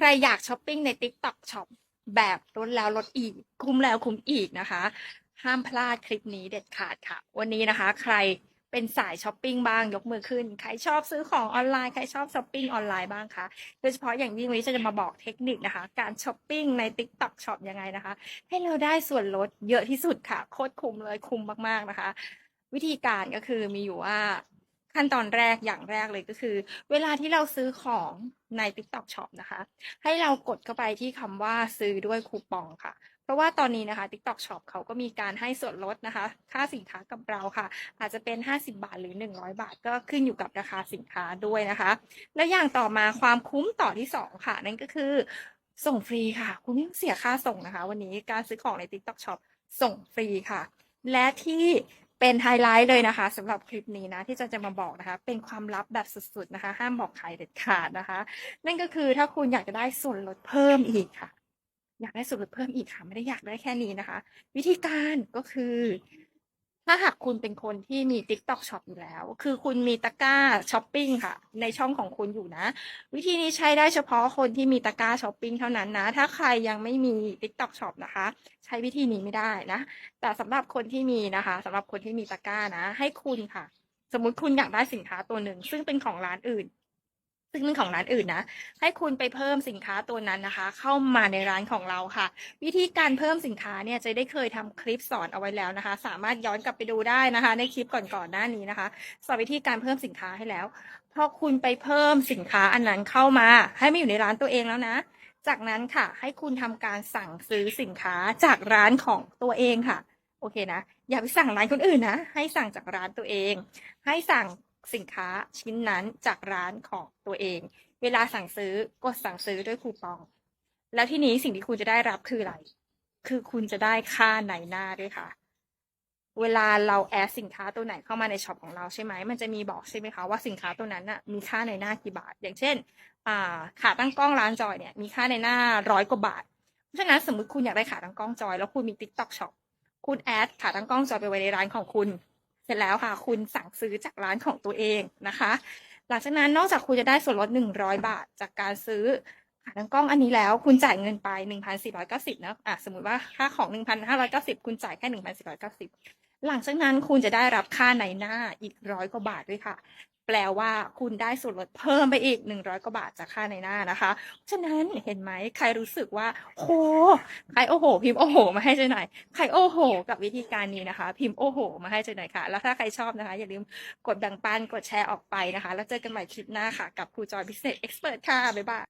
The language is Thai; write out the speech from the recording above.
ใครอยากช้อปปิ้งใน TikTok Shop แบบลดแล้วลดอีก คุ้มแล้วคุ้มอีกนะคะ ห้ามพลาดคลิปนี้เด็ดขาดค่ะ วันนี้นะคะ ใครเป็นสายช้อปปิ้งบ้างยกมือขึ้น ใครชอบซื้อของออนไลน์ ใครชอบช้อปปิ้งออนไลน์บ้างคะ โดยเฉพาะอย่างยิ่งวันนี้จะมาบอกเทคนิคนะคะ การช้อปปิ้งใน TikTok Shop ยังไงนะคะ ให้เราได้ส่วนลดเยอะที่สุดค่ะ โคตรคุ้มเลยคุ้มมากๆนะคะ วิธีการก็คือมีอยู่ว่า ขั้นตอนแรกอย่างแรกเลยก็คือ เวลาที่เราซื้อของใน TikTok Shop นะคะ ให้เรากดเข้าไปที่คำว่าซื้อด้วยคูปองค่ะ เพราะว่าตอนนี้นะคะ TikTok Shop เขาก็มีการให้ส่วนลดนะคะ ค่าสินค้ากับเราค่ะ อาจจะเป็น 50 บาทหรือ 100 บาท ก็ขึ้นอยู่กับราคาสินค้าด้วยนะคะ และอย่างต่อมาความคุ้มต่อที่สองค่ะ นั่นก็คือส่งฟรีค่ะ คุณไม่ต้องเสียค่าส่งนะคะ วันนี้การซื้อของใน TikTok Shop ส่งฟรีค่ะ และที่ เป็นไฮไลท์เลยนะคะสำหรับคลิปนี้นะที่จะจะมาบอกนะคะ เป็นความลับแบบสุดๆนะคะ ห้ามบอกใครเด็ดขาดนะคะ นั่นก็คือถ้าคุณอยากจะได้ส่วนลดเพิ่มอีกค่ะ อยากได้ส่วนลดเพิ่มอีกค่ะ ไม่ได้อยากได้แค่นี้นะคะ วิธีการก็คือ ถ้าหากคุณเป็นคนที่มี TikTok Shop อยู่แล้ว คือคุณมีตะกร้าช้อปปิ้งค่ะ ในช่องของคุณอยู่นะ วิธีนี้ใช้ได้เฉพาะคนที่มีตะกร้าช้อปปิ้งเท่านั้นนะ ถ้าใครยังไม่มี TikTok Shop นะคะ ใช้วิธีนี้ไม่ได้นะ แต่สำหรับคนที่มีนะคะสำหรับคนที่มีตะกร้านะ ให้คุณค่ะ สมมุติคุณอยากได้สินค้าตัวหนึ่ง ซึ่งเป็นของร้านอื่น ซึ่งเป็นของร้านอื่นนะ ให้คุณไปเพิ่มสินค้าตัวนั้นนะคะ เข้ามาในร้านของเราค่ะ วิธีการเพิ่มสินค้าเนี่ยจะได้เคยทำคลิปสอนเอาไว้แล้วนะคะ สามารถย้อนกลับไปดูได้นะคะ ในคลิปก่อนๆหน้านี้นะคะสอนวิธีการเพิ่มสินค้าให้แล้วพอคุณไปเพิ่มสินค้าอันนั้นเข้ามา ให้มาอยู่ในร้านตัวเองแล้วนะ จากนั้นค่ะ ให้คุณทำการสั่งซื้อสินค้าจากร้านของตัวเองค่ะโอเคนะ อย่าไปสั่งร้านคนอื่นนะ ให้สั่งจากร้านตัวเอง ให้สั่ง สินค้าชิ้นนั้นจากร้านของตัวเอง เวลาสั่งซื้อกดสั่งซื้อด้วยคูปอง แล้วที่นี้สิ่งที่คุณจะได้รับคืออะไร คือคุณจะได้ค่าในหน้าด้วยค่ะ เวลาเราแอดสินค้าตัวไหนเข้ามาในช็อปของเราใช่ไหมมันจะมีบอกใช่ไหมคะว่าสินค้าตัวนั้นน่ะมีค่าในหน้ากี่บาท อย่างเช่น อ่าขาตั้งกล้องร้านจอยเนี่ยมีค่าในหน้าร้อยกว่าบาท เพราะฉะนั้นสมมติคุณอยากได้ขาตั้งกล้องจอย แล้วคุณมี TikTok Shop คุณแอดขาตั้งกล้องจอยไปไว้ในร้านของคุณ เสร็จแล้วค่ะ คุณสั่งซื้อจากร้านของตัวเองนะคะ หลังจากนั้นนอกจากคุณจะได้ส่วนลดหนึ่งร้อยบาท จากการซื้อหาทั้งกล้องอันนี้แล้วคุณจ่ายเงินไปหนึ่งพันสี่ร้อยเก้าสิบนะอะสมมติว่าค่าของหนึ่งพันห้าร้อยเก้าสิบคุณจ่ายแค่หนึ่งพันสี่ร้อยเก้าสิบหลังจากนั้นคุณจะได้รับค่าในหน้าอีกร้อยกว่าบาทด้วยค่ะ แปลว่าคุณได้ส่วนลดเพิ่มไปอีก 100 กว่าบาทจากค่าในหน้านะคะ ฉะนั้นเห็นไหมใครรู้สึกว่าโหใครโอ้โห พิมพ์โอ้โห มาให้เจหน่อยใครโอ้โห กับวิธีการนี้นะคะ พิมพ์โอ้โห มาให้เจหน่อยค่ะ แล้วถ้าใครชอบนะคะ อย่าลืมกดแบ่งปันกดแชร์ออกไปนะคะ แล้วเจอกันใหม่คลิปหน้าค่ะ กับครูจอยพิเศษเอ็กซ์เพรสค่ะบ๊ายบาย